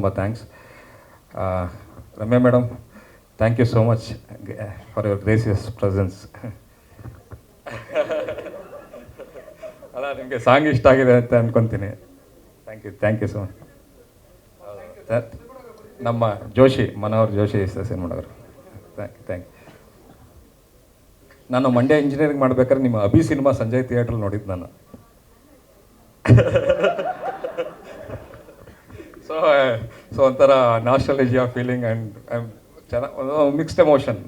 ತುಂಬ thanks Ramya madam thank you so much for your gracious presence ಅಲ್ಲ, ನಿಮಗೆ song ಇಷ್ಟ ಆಗಿದೆ ಅಂತ ಅನ್ಕೊತೀನಿ. Thank you thank you so much ನಮ್ಮ ಜೋಶಿ, ಮನೋಹರ್ ಜೋಶಿ ಸಿನಿಮಾಡವರು ಥ್ಯಾಂಕ್ ಯು ಥ್ಯಾಂಕ್ ಯು ನಾನು ಮಂಡ್ಯ ಇಂಜಿನಿಯರಿಂಗ್ ಮಾಡ್ಬೇಕಾದ್ರೆ ನಿಮ್ಮ ಅಭಿ ಸಿನಿಮಾ ಸಂಜಯ್ ಥಿಯೇಟ್ರಲ್ಲಿ ನೋಡಿದ್ದು ನಾನು. ಸೊ ಸೊ ಒಂಥರ ನಾಸ್ಟಲಜಿಯಾ ಫೀಲಿಂಗ್ ಆ್ಯಂಡ್ ಚೆನ್ನಾಗಿ ಮಿಕ್ಸ್ಡ್ ಎಮೋಷನ್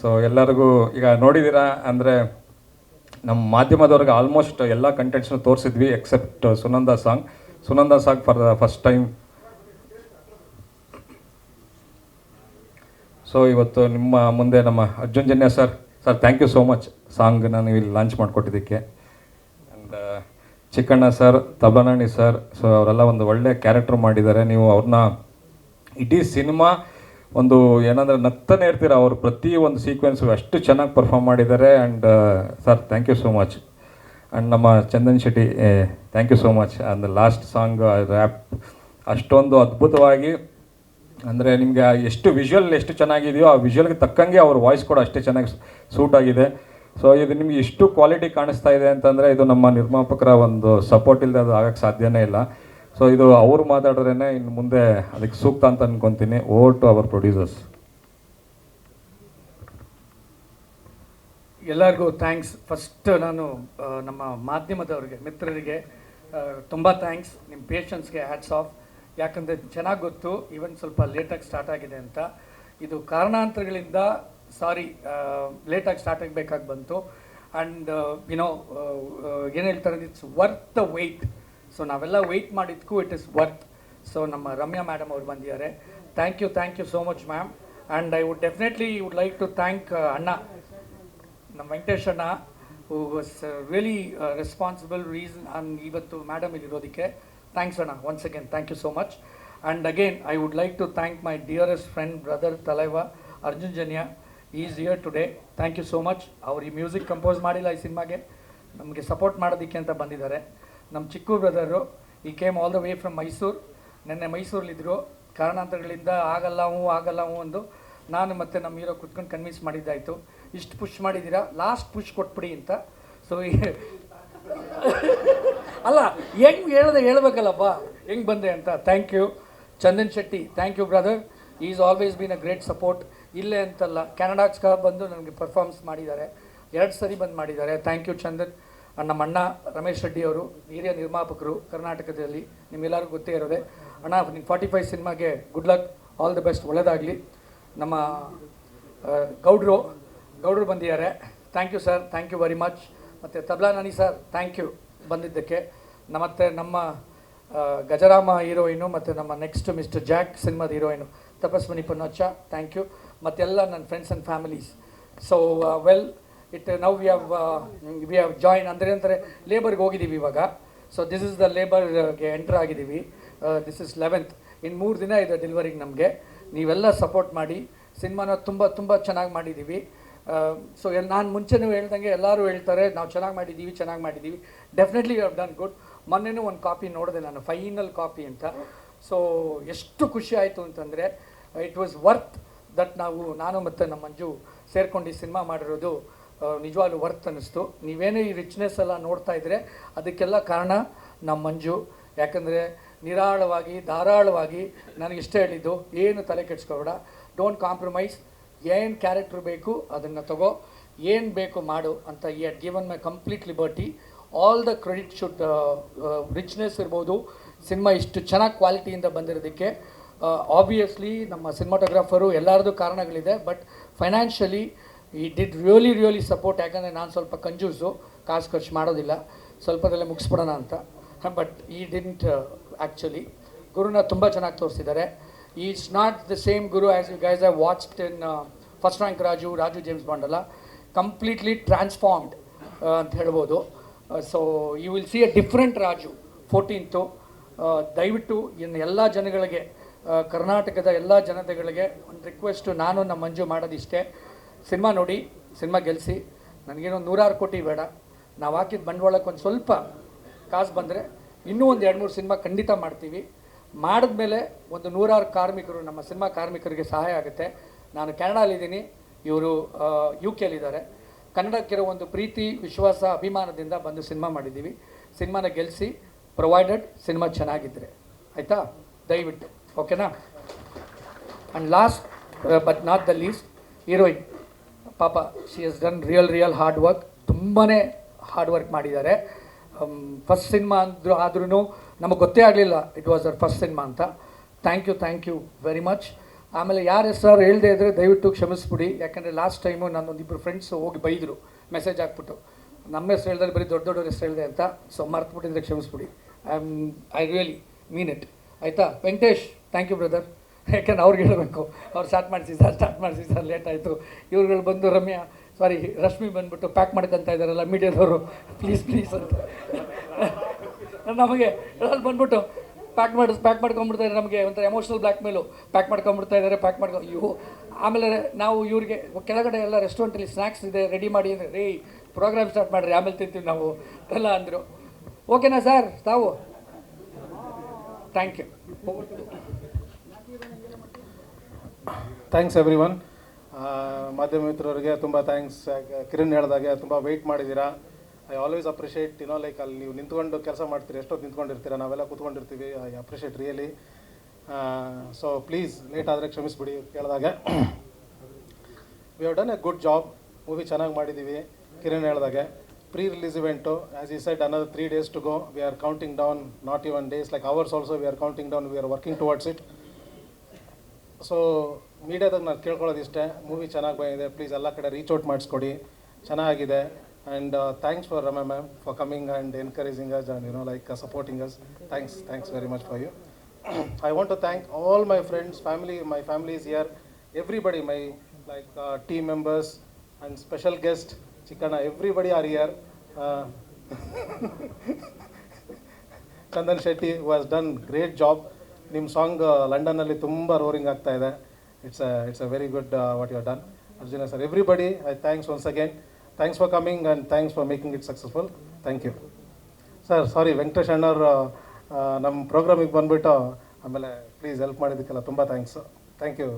ಸೊ ಎಲ್ಲರಿಗೂ ಈಗ ನೋಡಿದ್ದೀರಾ ಅಂದರೆ ನಮ್ಮ ಮಾಧ್ಯಮದವ್ರಿಗೆ ಆಲ್ಮೋಸ್ಟ್ ಎಲ್ಲ ಕಂಟೆಂಟ್ಸ್ನು ತೋರಿಸಿದ್ವಿ except Sunanda song Sunanda song for the first time so ಇವತ್ತು ನಿಮ್ಮ ಮುಂದೆ ನಮ್ಮ Arjun Janya sir sir thank you so much song ನಾನು ಇಲ್ಲಿ ಲಾಂಚ್ ಮಾಡಿಕೊಟ್ಟಿದ್ದಕ್ಕೆ. And Chikkanna sir ತಬಲನಾಣಿ sir so ಅವರೆಲ್ಲ ಒಂದು ಒಳ್ಳೆ ಕ್ಯಾರೆಕ್ಟರ್ ಮಾಡಿದ್ದಾರೆ. ನೀವು ಅವ್ರನ್ನ ಇಡೀ ಸಿನಿಮಾ ಒಂದು ಏನಂದ್ರೆ ನಗ್ತಾನೆ ಇರ್ತೀರ. ಅವರು ಪ್ರತಿ ಒಂದು ಸೀಕ್ವೆನ್ಸು ಅಷ್ಟು ಚೆನ್ನಾಗಿ ಪರ್ಫಾರ್ಮ್ ಮಾಡಿದ್ದಾರೆ. And sir thank you so much and ನಮ್ಮ Chandan Shetty thank you so much and last song rap ಅಷ್ಟೊಂದು ಅದ್ಭುತವಾಗಿ, ಅಂದರೆ ನಿಮಗೆ ಎಷ್ಟು ವಿಷುವಲ್ ಎಷ್ಟು ಚೆನ್ನಾಗಿದೆಯೋ ಆ ವಿಷುವಲ್ಗೆ ತಕ್ಕಂಗೆ ಅವ್ರ ವಾಯ್ಸ್ ಕೂಡ ಅಷ್ಟೇ ಚೆನ್ನಾಗಿ ಸೂಟ್ ಆಗಿದೆ. ಸೊ ಇದು ನಿಮ್ಗೆ ಇಷ್ಟು ಕ್ವಾಲಿಟಿ ಕಾಣಿಸ್ತಾ ಇದೆ ಅಂತಂದರೆ ಇದು ನಮ್ಮ ನಿರ್ಮಾಪಕರ ಒಂದು ಸಪೋರ್ಟ್ ಇಲ್ಲದೆ ಅದು ಆಗಕ್ಕೆ ಸಾಧ್ಯನೇ ಇಲ್ಲ. ಸೊ ಇದು ಅವ್ರು ಮಾತಾಡಿದ್ರೇ ಇನ್ನು ಮುಂದೆ ಅದಕ್ಕೆ ಸೂಕ್ತ ಅಂತ ಅನ್ಕೊತೀನಿ. ಓವರ್ ಟು ಅವರ್ ಪ್ರೊಡ್ಯೂಸರ್ಸ್ ಎಲ್ಲರಿಗೂ ಥ್ಯಾಂಕ್ಸ್ ಫಸ್ಟ್ ನಾನು ನಮ್ಮ ಮಾಧ್ಯಮದವರಿಗೆ, ಮಿತ್ರರಿಗೆ ತುಂಬ ಥ್ಯಾಂಕ್ಸ್ ನಿಮ್ಮ ಪೇಷನ್ಸ್ಗೆ ಹ್ಯಾಟ್ಸ್ ಆಫ್ ಯಾಕಂದರೆ ಚೆನ್ನಾಗಿ ಗೊತ್ತು ಈವನ್ ಸ್ವಲ್ಪ ಲೇಟಾಗಿ ಸ್ಟಾರ್ಟ್ ಆಗಿದೆ ಅಂತ. ಇದು ಕಾರಣಾಂತರಗಳಿಂದ ಸಾರಿ ಲೇಟಾಗಿ ಸ್ಟಾರ್ಟ್ ಆಗಬೇಕಾಗಿ ಬಂತು. ಆ್ಯಂಡ್ ಯುನೋ ಏನು ಹೇಳ್ತಾರೆ it's worth the wait so ನಾವೆಲ್ಲ ವೆಯ್ಟ್ ಮಾಡಿದ್ಕೂ ಇಟ್ ಇಸ್ ವರ್ತ್ ಸೊ ನಮ್ಮ ರಮ್ಯಾ ಮೇಡಮ್ ಅವ್ರು ಬಂದಿದ್ದಾರೆ. Thank you thank you so much ma'am and I would definitely would like to thank ಅಣ್ಣ, ನಮ್ಮ ವೆಂಕಟೇಶ್ ಅಣ್ಣ who was really responsible reason on ಇವತ್ತು madam ಇಲ್ಲಿರೋದಕ್ಕೆ. ಥ್ಯಾಂಕ್ಸ್ ಅಣ್ಣ once again thank you so much and again I would like to thank my dearest friend brother ತಲೈವ, Arjun Janya is here today thank you so much ಅವ್ರು ಈ music compose ಮಾಡಿಲ್ಲ ಈ ಸಿನಿಮಾಗೆ. ನಮಗೆ support ಮಾಡೋದಕ್ಕೆ ಅಂತ ಬಂದಿದ್ದಾರೆ. ನಮ್ಮ Chikku brother he came all the way from Mysuru ನಿನ್ನೆ ಮೈಸೂರಲ್ಲಿದ್ದರು ಕಾರಣಾಂತರಗಳಿಂದ ಆಗಲ್ಲ ಹ್ಞೂ ಆಗಲ್ಲ ಹ್ಞೂ ಅಂದು ನಾನು ಮತ್ತು ನಮ್ಮ ಹೀರೋ ಕುತ್ಕೊಂಡು ಕನ್ವಿನ್ಸ್ ಮಾಡಿದ್ದಾಯಿತು. ಇಷ್ಟು ಪುಷ್ ಮಾಡಿದ್ದೀರಾ? ಲಾಸ್ಟ್ ಪುಷ್ ಕೊಟ್ಬಿಡಿ ಅಂತ. ಸೊ ಅಲ್ಲ, ಹೆಂಗೆ ಹೇಳ್ದೆ ಹೇಳ್ಬೇಕಲ್ಲಪ್ಪ? ಹೆಂಗೆ ಬಂದೆ ಅಂತ? Thank you Chandan Shetty thank you brother is always been a great support ಇಲ್ಲೇ ಅಂತಲ್ಲ. ಕೆನಡಾಕ್ಸ್ಗ ಬಂದು ನನಗೆ ಪರ್ಫಾರ್ಮೆನ್ಸ್ ಮಾಡಿದ್ದಾರೆ. ಎರಡು ಸರಿ ಬಂದು ಮಾಡಿದ್ದಾರೆ. ಥ್ಯಾಂಕ್ ಯು ಚಂದನ್ ನಮ್ಮ ಅಣ್ಣ ರಮೇಶ್ ರೆಡ್ಡಿ ಅವರು, ಹಿರಿಯ ನಿರ್ಮಾಪಕರು ಕರ್ನಾಟಕದಲ್ಲಿ, ನಿಮ್ಮೆಲ್ಲರಿಗೂ ಗೊತ್ತೇ ಇರೋದೆ. ಅಣ್ಣ ನಿಮ್ಮ ಫಾರ್ಟಿ ಫೈವ್ ಸಿನಿಮಾಗೆ good luck all the best ಒಳ್ಳೆಯದಾಗಲಿ ನಮ್ಮ ಗೌಡ್ರು ಗೌಡ್ರು ಬಂದಿದ್ದಾರೆ. Thank you sir thank you very much ಮತ್ತು Tabla Nani sir thank you ಬಂದಿದ್ದಕ್ಕೆ. ಮತ್ತು ನಮ್ಮ ಗಜರಾಮ ಹೀರೋಯಿನು, ಮತ್ತು ನಮ್ಮ ನೆಕ್ಸ್ಟ್ ಮಿಸ್ಟರ್ ಜಾಕ್ ಸಿನಿಮಾದ heroine, Tapaswini Ponnacha thank you ಮತ್ತೆಲ್ಲ ನನ್ನ friends and families so well it now we have we have join ಅಂದರೆ ಅಂದರೆ ಲೇಬರ್ಗೆ ಹೋಗಿದ್ದೀವಿ ಇವಾಗ. ಸೊ ದಿಸ್ ಇಸ್ ದ ಲೇಬರ್ಗೆ ಎಂಟರ್ ಆಗಿದ್ದೀವಿ. ದಿಸ್ ಇಸ್ ಲೆವೆಂತ್ ಇನ್ನು ಮೂರು ದಿನ ಇದೆ ಡೆಲಿವರಿಂಗ್ ನಮಗೆ. ನೀವೆಲ್ಲ ಸಪೋರ್ಟ್ ಮಾಡಿ, ಸಿನಿಮಾನ ತುಂಬ ತುಂಬ ಚೆನ್ನಾಗಿ ಮಾಡಿದ್ದೀವಿ. ಸೊ ಎಲ್, ನಾನು ಮುಂಚೆನೂ ಹೇಳ್ದಂಗೆ ಎಲ್ಲರೂ ಹೇಳ್ತಾರೆ, ನಾವು ಚೆನ್ನಾಗಿ ಮಾಡಿದ್ದೀವಿ ಚೆನ್ನಾಗಿ ಮಾಡಿದ್ದೀವಿ. Definitely you have done good ಮೊನ್ನೆನೂ ಒಂದು ಕಾಪಿ ನೋಡಿದೆ ನಾನು ಫೈನಲ್ ಕಾಪಿ ಅಂತ. ಸೊ ಎಷ್ಟು ಖುಷಿ ಆಯಿತು ಅಂತಂದರೆ ಇಟ್ ವಾಸ್ ವರ್ತ್ ದಟ್ ನಾವು, ನಾನು ಮತ್ತು ನಮ್ಮ ಮಂಜು ಸೇರ್ಕೊಂಡು ಈ ಸಿನಿಮಾ ಮಾಡಿರೋದು ನಿಜವಾಗ್ಲು ವರ್ತ್ ಅನ್ನಿಸ್ತು. ನೀವೇನೇ ಈ ರಿಚ್ನೆಸ್ ಎಲ್ಲ ನೋಡ್ತಾ ಇದ್ರೆ ಅದಕ್ಕೆಲ್ಲ ಕಾರಣ ನಮ್ಮ ಮಂಜು. ಯಾಕಂದರೆ ನಿರಾಳವಾಗಿ, ಧಾರಾಳವಾಗಿ ನನಗೆ ಇಷ್ಟ ಹೇಳಿದ್ದು, ಏನು ತಲೆ ಕೆಡ್ಸ್ಕೊಬೇಡ. ಡೋಂಟ್ ಕಾಂಪ್ರಮೈಸ್ ಏನು ಕ್ಯಾರೆಕ್ಟ್ರ್ ಬೇಕು ಅದನ್ನು ತಗೋ. ಏನು ಬೇಕು ಮಾಡು ಅಂತ he had given my complete liberty all the credit should richness ಇರ್ಬೋದು. ಸಿನಿಮಾ ಇಷ್ಟು ಚೆನ್ನಾಗಿ ಕ್ವಾಲಿಟಿಯಿಂದ ಬಂದಿರೋದಕ್ಕೆ. ಆಬ್ವಿಯಸ್ಲಿ ನಮ್ಮ ಸಿನಿಮಾಟೋಗ್ರಾಫರು ಎಲ್ಲರದ್ದು ಕಾರಣಗಳಿದೆ but financially he did really really support ಯಾಕಂದರೆ ನಾನು ಸ್ವಲ್ಪ ಕಂಜೂಸು ಕಾಸು ಖರ್ಚು ಮಾಡೋದಿಲ್ಲ, ಸ್ವಲ್ಪದಲ್ಲೇ ಮುಗಿಸ್ಬಿಡೋಣ ಅಂತ. ಬಟ್ ಈ ಡಿಂಟ್ ಆ್ಯಕ್ಚುಲಿ ಗುರುನ ತುಂಬ ಚೆನ್ನಾಗಿ ತೋರಿಸಿದ್ದಾರೆ. It's not the same Guru as you guys I watched in first rank Raju Raju James Bond ಅಲ್ಲ. ಕಂಪ್ಲೀಟ್ಲಿ ಟ್ರಾನ್ಸ್ಫಾರ್ಮ್ಡ್ ಅಂತ ಹೇಳ್ಬೋದು. So you will see a different Raju fourteenth ದಯವಿಟ್ಟು ಇನ್ನು ಎಲ್ಲ ಜನಗಳಿಗೆ ಕರ್ನಾಟಕದ ಎಲ್ಲ ಜನತೆಗಳಿಗೆ ಒಂದು ರಿಕ್ವೆಸ್ಟು ನಾನು ನಮ್ಮ ಮಂಜು ಮಾಡೋದಿಷ್ಟೇ ಸಿನಿಮಾ ನೋಡಿ, ಸಿನಿಮಾ ಗೆಲ್ಲಿಸಿ ನನಗೇನೋ ನೂರಾರು ಕೋಟಿ ಬೇಡ. ನಾವು ಹಾಕಿದ ಬಂಡವಾಳಕ್ಕೆ ಒಂದು ಸ್ವಲ್ಪ ಕಾಸು ಬಂದರೆ ಇನ್ನೂ ಒಂದು ಎರಡು ಮೂರು ಸಿನಿಮಾ ಖಂಡಿತ ಮಾಡ್ತೀವಿ. ಮಾಡಿದ್ಮೇಲೆ ಒಂದು ನೂರಾರು ಕಾರ್ಮಿಕರು, ನಮ್ಮ ಸಿನಿಮಾ ಕಾರ್ಮಿಕರಿಗೆ ಸಹಾಯ ಆಗುತ್ತೆ. ನಾನು ಕೆನಡಾಲಿದ್ದೀನಿ ಇವರು ಯು ಕೆಲಿದ್ದಾರೆ ಕನ್ನಡಕ್ಕಿರೋ ಒಂದು ಪ್ರೀತಿ, ವಿಶ್ವಾಸ, ಅಭಿಮಾನದಿಂದ ಬಂದು ಸಿನಿಮಾ ಮಾಡಿದ್ದೀವಿ. ಸಿನಿಮಾನ ಗೆಲ್ಲಿಸಿ ಪ್ರೊವೈಡೆಡ್ ಸಿನಿಮಾ ಚೆನ್ನಾಗಿದ್ದರೆ ಆಯಿತಾ? ದಯವಿಟ್ಟು. ಓಕೆನಾ? And last but not the least heroine ಪಾಪ she has done real real hard work ತುಂಬಾ ಹಾರ್ಡ್ ವರ್ಕ್ ಮಾಡಿದ್ದಾರೆ. ಫಸ್ಟ್ ಸಿನಿಮಾ ಅಂದ್ರು ಆದ್ರೂ ನಮಗೆ ಗೊತ್ತೇ ಆಗಲಿಲ್ಲ it was our first cinema ಅಂತ. Thank you thank you very much ಆಮೇಲೆ ಯಾರ ಹೆಸರು ಹೇಳದೇ ಇದ್ದರೆ ದಯವಿಟ್ಟು ಕ್ಷಮಿಸ್ಬಿಡಿ. ಯಾಕಂದರೆ ಲಾಸ್ಟ್ ಟೈಮು ನನ್ನೊಂದಿಬ್ಬರು ಫ್ರೆಂಡ್ಸು ಹೋಗಿ ಬೈದರು. ಮೆಸೇಜ್ ಹಾಕ್ಬಿಟ್ಟು. ನಮ್ಮ ಹೆಸರು ಹೇಳಿದ್ರೆ ಬರೀ ದೊಡ್ಡ ದೊಡ್ಡವ್ರ ಹೆಸರು ಹೇಳಿದೆ ಅಂತ. ಸೊ ಮರ್ತುಬಿಟ್ಟಿದ್ರೆ ಕ್ಷಮಿಸ್ಬಿಡಿ. I am I really mean it ಆಯಿತಾ? ವೆಂಕಟೇಶ್. ಥ್ಯಾಂಕ್ ಯು ಬ್ರದರ್ ಯಾಕೆಂದ್ರೆ ಅವ್ರಿಗೆ ಹೇಳಬೇಕು. ಅವ್ರು ಸ್ಟಾರ್ಟ್ ಮಾಡಿಸಿ ಸರ್ ಸ್ಟಾರ್ಟ್ ಮಾಡಿಸಿ ಸರ್ ಲೇಟ್ ಆಯಿತು. ಇವ್ರುಗಳು ಬಂದು ರಮ್ಯಾ ಸಾರಿ ರಶ್ಮಿ ಬಂದುಬಿಟ್ಟು ಪ್ಯಾಕ್ ಮಾಡ್ಕೊಂತ ಇದ್ದಾರಲ್ಲ ಮೀಡಿಯಾದವರು. ಪ್ಲೀಸ್ ಪ್ಲೀಸ್ ಅಂತ. ನಮಗೆ ಅಲ್ಲಿ ಬಂದ್ಬಿಟ್ಟು ಪ್ಯಾಕ್ ಮಾಡಿ ಪ್ಯಾಕ್ ಮಾಡ್ಕೊಂಬಿಡ್ತಾರೆ ನಮಗೆ ಒಂಥರ ಎಮೋಷ್ನಲ್ ಬ್ಲ್ಯಾಕ್ ಮೇಲು ಪ್ಯಾಕ್ ಮಾಡ್ಕೊಂಬಿಡ್ತಾ ಇದ್ದಾರೆ ಪ್ಯಾಕ್ ಮಾಡ್ಕೊ ಇವು ಆಮೇಲೆ ನಾವು ಇವ್ರಿಗೆ ಕೆಳಗಡೆ ಎಲ್ಲ ರೆಸ್ಟೋರೆಂಟಲ್ಲಿ ಸ್ನ್ಯಾಕ್ಸ್ ಇದೆ ರೆಡಿ ಮಾಡಿ ಅಂದರೆ ರೀ ಪ್ರೋಗ್ರಾಮ್ ಸ್ಟಾರ್ಟ್ ಮಾಡಿರಿ, ಆಮೇಲೆ ತಿಂತೀವಿ ನಾವು. ಎಲ್ಲ ಅಂದರು. ಓಕೆನಾ ಸರ್ ತಾವು? Thank you thanks everyone ಮಾಧ್ಯಮ ಮಿತ್ರರಿಗೆ ತುಂಬ ಥ್ಯಾಂಕ್ಸ್ ಕಿರಣ್ ಹೇಳ್ದಾಗೆ ತುಂಬ ವೆಯ್ಟ್ ಮಾಡಿದ್ದೀರಾ I always appreciate you know like ಅಲ್ಲಿ ನೀವು ನಿಂತ್ಕೊಂಡು ಕೆಲಸ ಮಾಡ್ತೀರಿ ಎಷ್ಟೊತ್ತು ನಿಂತ್ಕೊಂಡಿರ್ತೀರ ನಾವೆಲ್ಲ ಕೂತ್ಕೊಂಡಿರ್ತೀವಿ I appreciate really so please late ಆದರೆ ಕ್ಷಮಿಸ್ಬಿಡಿ ಕೇಳಿದಾಗ we have done a good job movie ಚೆನ್ನಾಗಿ ಮಾಡಿದ್ದೀವಿ ಕಿರಣ್ ಹೇಳ್ದಾಗೆ ಪ್ರೀ ರಿಲೀಸ್ ಇವೆಂಟು ಆ್ಯಸ್ ಈ side another three days to go We are counting down not even days like hours also we are counting down We are working towards it so ಮೀಡಿಯಾದಾಗ ನಾನು ಕೇಳ್ಕೊಳ್ಳೋದು ಇಷ್ಟೇ movie ಚೆನ್ನಾಗಿ ಬಂದಿದೆ please ಎಲ್ಲ ಕಡೆ reach out ಮಾಡಿಸ್ಕೊಡಿ. ಚೆನ್ನಾಗಿದೆ. And thanks for Ramya ma'am for coming and encouraging us and you know like supporting us thanks thanks very much for you I want to thank all my friends family my family is here everybody my like team members and special guest Chikkanna everybody are here Chandan Shetty was done great job ನಿಮ್ಮ song ಲಂಡನ್ನಲ್ಲಿ ತುಂಬ roaring ಆಗ್ತಾ ಇದೆ. It's it's a very good what you done Arjuna sir everybody I thanks once again thanks for coming and thanks for making it successful thank you sir sorry Venkatesh ಅಣ್ಣವ್ರು ನಮ್ಮ ಪ್ರೋಗ್ರಾಮಿಗೆ ಬಂದುಬಿಟ್ಟು ಆಮೇಲೆ please help ಮಾಡಿದ್ದಕ್ಕೆಲ್ಲ ತುಂಬ thanks thank you